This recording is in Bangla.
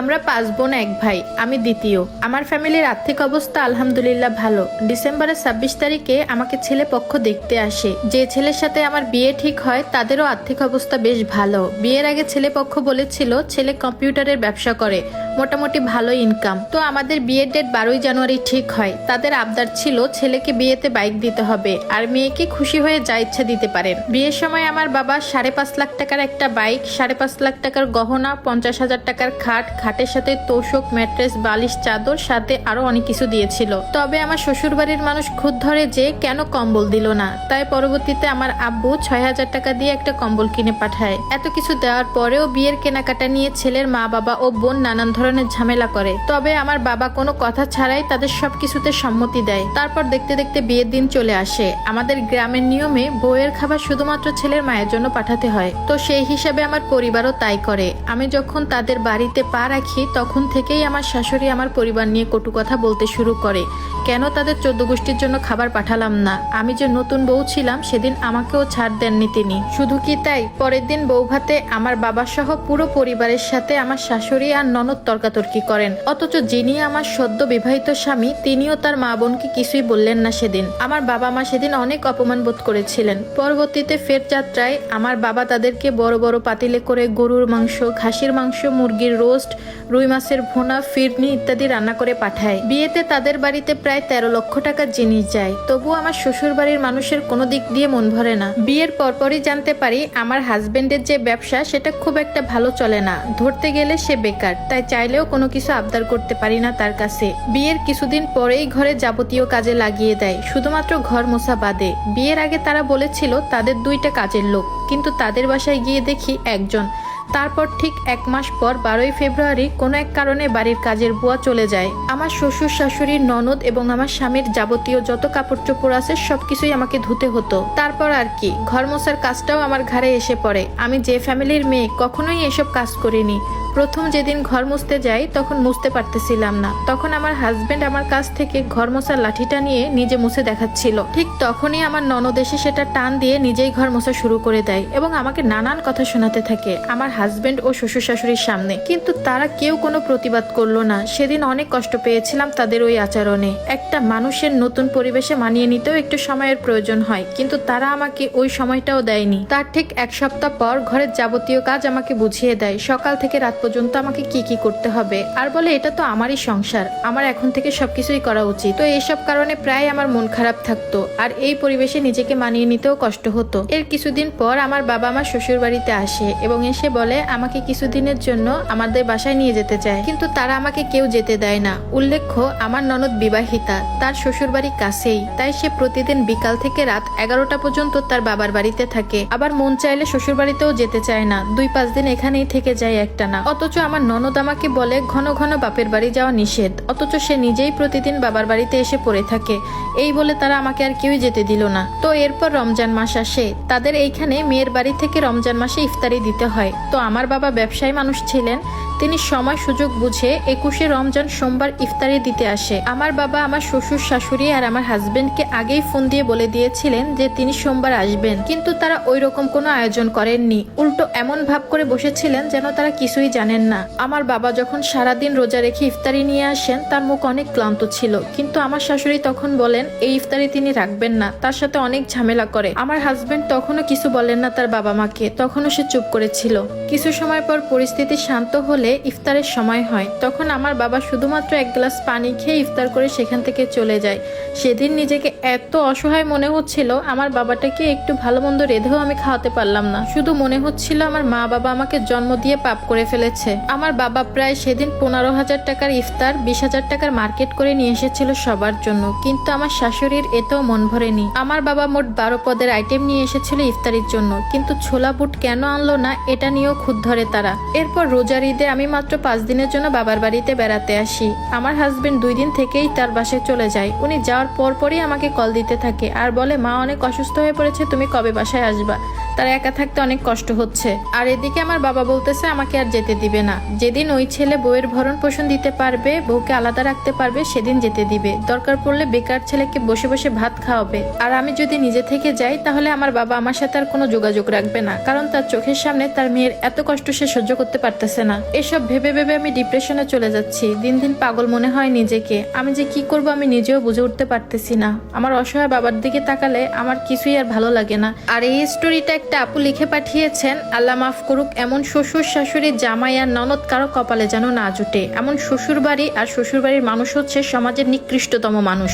আমরা পাঁচ বোন, এক ভাই, আমি দ্বিতীয়। আমার ফ্যামিলির আর্থিক অবস্থা আলহামদুলিল্লাহ ভালো। ডিসেম্বরের ছাব্বিশ তারিখে আমাকে ছেলে পক্ষ দেখতে আসে। যে ছেলের সাথে আমার বিয়ে ঠিক হয়, তাদেরও আর্থিক অবস্থা বেশ ভালো। বিয়ের আগে ছেলে পক্ষ বলেছিল, ছেলে কম্পিউটারের ব্যবসা করে, মোটামুটি ভালো ইনকাম তো আমাদের বিয়ের ডেট বারোই জানুয়ারি ঠিক হয়। তাদের আবদার ছিল, ছেলেকে বিয়েতে বাইক দিতে হবে। আর মেয়েকে খুশি হয়ে যা ইচ্ছা দিতে পারেন। বিয়ের সময় আমার বাবা সাড়ে পাঁচ লাখ টাকার একটা বাইক সাড়ে পাঁচ লাখ টাকার গহনা, পঞ্চাশ হাজার টাকার খাট খাটের সাথে তোষক, ম্যাট্রেস, বালিশ, চাদর, সাথে আরও অনেক কিছু দিয়েছিল। তবে আমার শ্বশুর বাড়ির মানুষ খুদ ধরে যে কেন কম্বল দিল না। তাই পরবর্তীতে আমার আব্বু ছয় হাজার টাকা দিয়ে একটা কম্বল কিনে পাঠায়। এত কিছু দেওয়ার পরেও বিয়ের কেনাকাটা নিয়ে ছেলের মা বাবা ও বোন নানান ধরনের ঝামেলা করে। তবে আমার বাবা কোনো কথা ছাড়াই তাদের সবকিছুতে সম্মতি দেয়। তারপর দেখতে দেখতে বিয়ের দিন চলে আসে। আমাদের গ্রামের নিয়মে বউয়ের খাবার শুধুমাত্র ছেলের মায়ের জন্য পাঠাতে হয়। তো সেই হিসাবে আমার পরিবারও তাই করে। আমি যখন তাদের বাড়িতে পা রাখি, তখন থেকেই আমার শাশুড়ি আমার পরিবার নিয়ে কটু কথা বলতে শুরু করে। কেন তাদের চোদ্দ গোষ্ঠীর জন্য খাবার পাঠালাম না? আমি যে নতুন বউ ছিলাম, সেদিন আমাকেও ছাড় দেননি তিনি। শুধু কি তাই? পরের দিন বউ ভাতে আমার বাবা সহ পুরো পরিবারের সাথে আমার শাশুড়ি আর ননদ তর্কাতর্কি করেন। অথচ যিনি আমার সদ্য বিবাহিত স্বামী, তিনিও তার মা বোনকে কিছুই বললেন না সেদিন। আমার বাবা মা সেদিন অনেক অপমান বোধ করেছিলেন। পরবর্তীতে ফের যাত্রায় আমার বাবা তাদেরকে বড় বড় পাতিলে করে গরুর মাংস, খাসির মাংস, মুরগির রোস্ট রুই মাছের ভোনা, ফিরনি ইত্যাদি রান্না করে পাঠায়। বিয়েতে তাদের বাড়িতে প্রায় তেরো লক্ষ টাকার জিনিস যায়। তবু আমার শ্বশুর বাড়ির মানুষের কোনো দিক দিয়ে মন ভরে না। বিয়ের পরপরই জানতে পারি, আমার হাজবেন্ডের যে ব্যবসা, সেটা খুব একটা ভালো চলে না। ধরতে গেলে সে বেকার, তাই চাইলেও কোনো কিছু আবদার করতে পারি না তার কাছে। বিয়ের কিছুদিন পরেই ঘরে যাবতীয় কাজে লাগিয়ে দেয়। শুধুমাত্র ঘর মোছা বাদে। বিয়ের আগে তারা বলেছিল, তাদের দুইটা কাজের লোক। কিন্তু তাদের বাসায় গিয়ে দেখি একজন। তারপর ঠিক এক মাস পর বারোই ফেব্রুয়ারি কোনো এক কারণে বাড়ির কাজের বুয়া চলে যায়। আমার শ্বশুর, শাশুড়ির ননদ এবং আমার স্বামীর যাবতীয় যত কাপড় চোপড় আছে সবকিছুই আমাকে ধুতে হতো। তারপর আর কি ঘর মোছার কাজটাও আমার ঘরে এসে পড়ে। আমি যে ফ্যামিলির মেয়ে, কখনোই এসব কাজ করিনি। প্রথম যেদিন ঘর মুছতে যাই, তখন মুছতে পারতেছিলাম না। তখন আমার হাজবেন্ড আমার কাছ থেকে ঘর মোছার লাঠিটা নিয়ে নিজে মুছে দেখাচ্ছিল। ঠিক তখনই আমার ননদ এসে সেটা টান দিয়ে নিজেই ঘর মোছা শুরু করে দেয় এবং আমাকে নানান কথা শোনাতে থাকে আমার হাজবেন্ড ও শ্বশুর শাশুড়ির সামনে। কিন্তু তারা কেউ কোনো প্রতিবাদ করল না। সেদিন অনেক কষ্ট পেয়েছিলাম তাদের ওই আচরণে। একটা মানুষের নতুন পরিবেশে মানিয়ে নিতেও একটু সময়ের প্রয়োজন হয়, কিন্তু তারা আমাকে ওই সময়টাও দেয়নি। তার ঠিক এক সপ্তাহ পর ঘরের যাবতীয় কাজ আমাকে বুঝিয়ে দেয়। সকাল থেকে রাত পর্যন্ত আমাকে কি কি করতে হবে? আর বলে, এটা তো আমারই সংসার। আমার এখন থেকে সবকিছুই করা উচিত। তো এইসব কারণে প্রায় আমার মন খারাপ থাকতো। আর এই পরিবেশে নিজেকে মানিয়ে নিতেও কষ্ট হতো। এর কিছুদিন পর আমার বাবা আমার শ্বশুর বাড়িতে আসে এবং এসে বলে, আমাকে কিছুদিনের জন্য আমাদের বাসায় নিয়ে যেতে চায়। কিন্তু তারা আমাকে কেউ যেতে দেয় না। উল্লেখ্য, আমার ননদ বিবাহিতা। তার শ্বশুর বাড়ি কাছেই। তাই সে প্রতিদিন বিকাল থেকে রাত এগারোটা পর্যন্ত তার বাবার বাড়িতে থাকে। আবার মন চাইলে শ্বশুর বাড়িতেও যেতে চায় না। দুই পাঁচ দিন এখানেই থেকে যায় একটা না অথচ আমার ননদ আমাকে বলে, ঘন ঘন বাপের বাড়ি যাওয়া নিষেধ। অথচ সে নিজেই প্রতিদিন বাবার বাড়িতে এসে পড়ে থাকে। এই বলে তারা আমাকে আর কেউই যেতে দিল না। তো এরপর রমজান মাস আসে। তাদের এইখানে মেয়ের বাড়ি থেকে রমজান মাসে ইফতারি দিতে হয়। তো আমার বাবা ব্যবসায়ী মানুষ ছিলেন। তিনি সময় সুযোগ বুঝে একুশে রমজান সোমবার ইফতারি দিতে আসে। আমার বাবা, আমার শ্বশুর, শাশুড়ি আর আমার হাজবেন্ডকে আগেই ফোন দিয়ে বলে দিয়েছিলেন যে তিনি সোমবার আসবেন। কিন্তু তারা ওই রকম কোনো আয়োজন করেননি। উল্টো এমন ভাব করে বসেছিলেন যেন তারা কিছুই জানেন না। আমার বাবা যখন সারাদিন রোজা রেখে ইফতারি নিয়ে আসেন, তার মুখ অনেক ক্লান্ত ছিল। কিন্তু আমার শাশুড়ি তখন বলেন, এই ইফতারি তিনি রাখবেন না। তার সাথে অনেক ঝামেলা করে। আমার হাজবেন্ড তখনও কিছু বলেন না তার বাবা মাকে। তখনও সে চুপ করেছিল কিছু সময় পর পরিস্থিতি শান্ত হলে ইফতারের সময় হয়। তখন আমার বাবা শুধুমাত্র এক গ্লাস পানি খেয়ে ইফতার করে সেখান থেকে চলে যায়। সেদিন নিজেকে এত অসহায় মনে হচ্ছিল, আমার বাবাটাকে একটু ভালো মন্দ রেধেও আমি খাওয়াতে পারলাম না। শুধু মনে হচ্ছিল আমার মা বাবা আমাকে জন্ম দিয়ে পাপ করে ফেলেছে। আমার বাবা প্রায় সেদিন পনেরো হাজার টাকার ইফতার, বিশ হাজার টাকার মার্কেট করে নিয়ে এসেছিল সবার জন্য। কিন্তু আমার শাশুড়ির এতেও মন ভরেনি। আমার বাবা মোট বারো পদের আইটেম নিয়ে এসেছিল ইফতারির জন্য। কিন্তু ছোলা বুট কেন আনলো না, এটা নিয়েও খুদ ধরে তারা। এরপর রোজার ঈদে আমি মাত্র পাঁচ দিনের জন্য বাবার বাড়িতে বেড়াতে আসি। আমার হাজবেন্ড দুই দিন থেকেই তার বাসায় চলে যায়। উনি যাওয়ার পরপরই আমাকে কল দিতে থাকে আর বলে, মা অনেক অসুস্থ হয়ে পড়েছে, তুমি কবে বাসায় আসবা? তার একা থাকতে অনেক কষ্ট হচ্ছে। আর এদিকে আমার বাবা বলতেছে, আমাকে আর যেতে দিবে না। যেদিন ওই ছেলে বউয়ের ভরণ পোষণ দিতে পারবে, বউকে আলাদা রাখতে পারবে, সেদিন যেতে দিবে। দরকার পড়লে বেকার ছেলেকে বসে বসে ভাত খাওয়াবে। আর আমি যদি নিজে থেকে যাই, তাহলে আমার বাবা আমার সাথে আর কোনো যোগাযোগ রাখবে না। কারণ তার চোখের সামনে তার মেয়ের এত কষ্ট সে সহ্য করতে পারতেছে না। এসব ভেবে ভেবে আমি ডিপ্রেশনে চলে যাচ্ছি। দিন দিন পাগল মনে হয় নিজেকে। আমি যে কি করব আমি নিজেও বুঝে উঠতে পারতেছি না। আমার অসহায় বাবার দিকে তাকালে আমার কিছুই আর ভালো লাগে না। আর এই স্টোরিটা একটা আপু লিখে পাঠিয়েছেন, আল্লাহ মাফ করুক, এমন শ্বশুর, শাশুড়ি, জামাই আর ননদ কারও কপালে যেন না জুটে। এমন শ্বশুর বাড়ি আর শ্বশুর বাড়ির মানুষ হচ্ছে সমাজের নিকৃষ্টতম মানুষ।